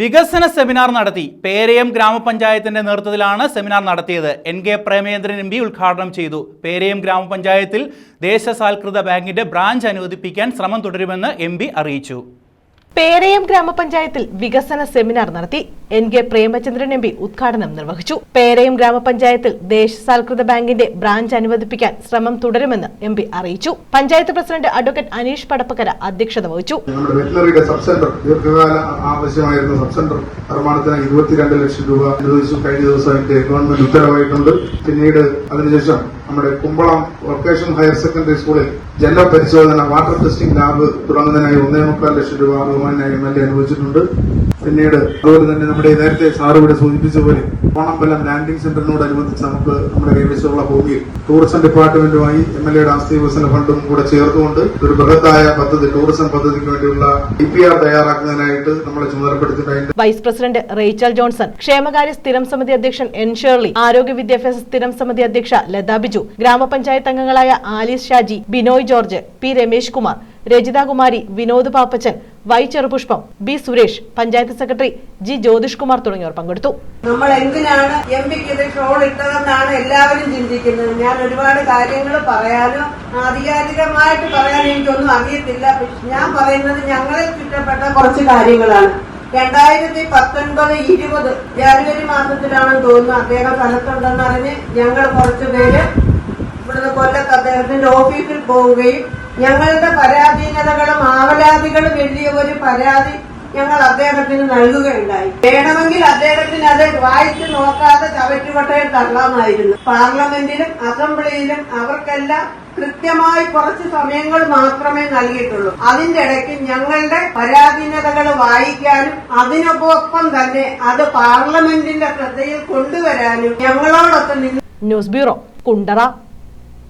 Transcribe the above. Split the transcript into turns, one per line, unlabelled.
വികസന സെമിനാർ നടത്തി പേരയം ഗ്രാമപഞ്ചായത്തിന്റെ നേതൃത്വത്തിലാണ് സെമിനാർ നടത്തിയത്. N K Premachandran M P ഉദ്ഘാടനം ചെയ്തു. പേരയം ഗ്രാമപഞ്ചായത്തിൽ ദേശസാൽകൃത ബാങ്കിന്റെ ബ്രാഞ്ച് അനുവദിപ്പിക്കാൻ ശ്രമം തുടരുമെന്ന് എം അറിയിച്ചു.
പേരയം ഗ്രാമപഞ്ചായത്തിൽ വികസന സെമിനാർ നടത്തി N K Premachandran M P ഉദ്ഘാടനം നിർവഹിച്ചു. പേരയം ഗ്രാമപഞ്ചായത്തിൽ ദേശസാൽകൃത ബാങ്കിന്റെ ബ്രാഞ്ച് അനുവദിപ്പിക്കാൻ ശ്രമം തുടരുമെന്ന് എം പി അറിയിച്ചു. പഞ്ചായത്ത് പ്രസിഡന്റ് അഡ്വക്കേറ്റ് അനീഷ് പടപ്പക്കര അധ്യക്ഷത വഹിച്ചു.
സബ് സെന്റർ ദീർഘകാല ആവശ്യമായിരുന്ന. സബ് സെന്റർ നിർമ്മാണത്തിന് ഇരുപത്തിരണ്ട് ലക്ഷം രൂപ അനുവദിച്ചു. കഴിഞ്ഞ ദിവസം ഗവൺമെന്റ് ഉത്തരവായിട്ടുണ്ട്. പിന്നീട് അതിനുശേഷം നമ്മുടെ കുമ്പളം വൊക്കേഷൻ ഹയർ സെക്കൻഡറി സ്കൂളിൽ ജല പരിശോധന വാട്ടർ ടെസ്റ്റിംഗ് ലാബ് തുടങ്ങുന്നതിനായി ഒന്നേ മുക്കാൽ ലക്ഷം രൂപ ബഹുമാനായി എം എൽ എ അനുവദിച്ചിട്ടുണ്ട്. പിന്നീട് അതുപോലെ തന്നെ നമ്മുടെ നേരത്തെ സാറ് ഇവിടെ സൂചിപ്പിച്ച പോലെ ഓണമ്പലം ലാൻഡിംഗ് സെന്ററിനോടനുബന്ധിച്ച് നമുക്ക് നമ്മുടെ കൈവശമുള്ള ഭൂമിയിൽ ടൂറിസം ഡിപ്പാർട്ട്മെന്റുമായി എം എൽ എയുടെ ആസ്തി വികസന ഫണ്ടും കൂടെ ചേർത്തുകൊണ്ട് ഒരു ബൃഹത്തായ പദ്ധതി ടൂറിസം പദ്ധതിക്ക് വേണ്ടിയുള്ള ഡി പി ആർ തയ്യാറാക്കുന്നതിനായിട്ട് നമ്മളെ ചുമതലപ്പെടുത്തിയിട്ടുണ്ട്.
വൈസ് പ്രസിഡന്റ് റേച്ചൽ ജോൺസൺ ക്ഷേമകാര്യ സ്ഥിരം സമിതി അധ്യക്ഷൻ എൻ ഷേർലി ആരോഗ്യ വിദ്യാഭ്യാസ സ്ഥിരം സമിതി അധ്യക്ഷ ലതാ ബിജു ഗ്രാമപഞ്ചായത്ത് അംഗങ്ങളായ Alice Shaji Binoy George P Ramesh Kumar Rajitha Kumari Vinod Pappachan Y Cherupushpam B Suresh panchayat secretary G Jyothish Kumar തുടങ്ങിയവർ പങ്കെടുത്തു.
നമ്മൾ എന്തിനാണ് എം പിക്ക് ട്രോൾ ഇട്ടതെന്നാണ് എല്ലാവരും ചിന്തിക്കുന്നത്. ഞാൻ ഒരുപാട് കാര്യങ്ങൾ പറയാനോ ആധികാരികമായിട്ട് പറയാൻ എനിക്കൊന്നും അറിയത്തില്ല. ഞാൻ പറയുന്നത് ഞങ്ങളെ ചുറ്റപ്പെട്ട കുറച്ച് കാര്യങ്ങളാണ്. രണ്ടായിരത്തി പത്തൊൻപത് ഇരുപത് ജാനുവരി മാസത്തിലാണെന്ന് തോന്നുന്നു അദ്ദേഹം സ്ഥലത്തുണ്ടെന്ന് അറിഞ്ഞ് ഞങ്ങൾ കുറച്ചു പേര് ഇവിടുന്ന് കൊല്ലത്ത് അദ്ദേഹത്തിന്റെ ഓഫീസിൽ പോവുകയും ഞങ്ങളുടെ പരാധീനതകളും ആവലാതികളും വലിയ ഒരു പരാതി ഞങ്ങൾ അദ്ദേഹത്തിന് നൽകുകയുണ്ടായി. വേണമെങ്കിൽ അദ്ദേഹത്തിന് അത് വായിച്ചു നോക്കാതെ ചവറ്റുകൊട്ടയിൽ തള്ളാമായിരുന്നു. പാർലമെന്റിലും അസംബ്ലിയിലും അവർക്കെല്ലാം കൃത്യമായി കുറച്ച് സമയങ്ങൾ മാത്രമേ നൽകിയിട്ടുള്ളൂ. അതിന്റെ ഇടയ്ക്ക് ഞങ്ങളുടെ പരാധീനതകൾ വായിക്കാനും അതിനൊപ്പം തന്നെ അത് പാർലമെന്റിന്റെ ശ്രദ്ധയിൽ കൊണ്ടുവരാനും ഞങ്ങളോടൊപ്പം
ന്യൂസ് ബ്യൂറോ കുണ്ടറ.